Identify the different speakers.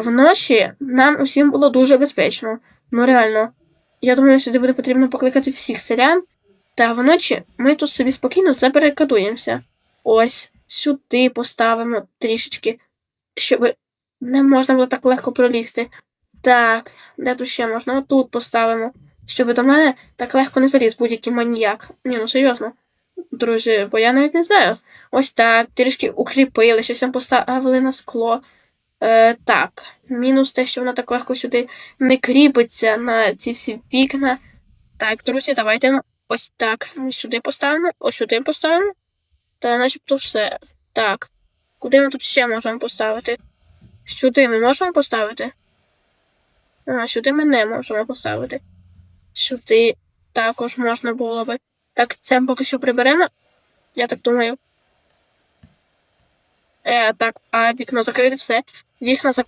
Speaker 1: вночі нам усім було дуже безпечно. Ну реально. Я думаю, сюди буде потрібно покликати всіх селян. Та вночі ми тут собі спокійно забарикадуємося. Ось сюди поставимо трішечки, щоб не можна було так легко пролізти. Так, де тут ще можна? Отут поставимо. Щоб до мене так легко не заліз будь-який маніяк. Ні, ну серйозно. Друзі, бо я навіть не знаю. Ось так, трішки укріпили, щось там поставили на скло. Е, так, мінус те, що воно так легко сюди не кріпиться на ці всі вікна. Так, друзі, давайте ось так. Ми сюди поставимо, ось сюди поставимо. Та начебто все. Так. Куди ми тут ще можемо поставити? Сюди ми можемо поставити? А, сюди ми не можемо поставити. Сюди також можна було би. Так, це поки що приберемо. Я так думаю. Е, так, а вікно закрите все. Вікна закрите.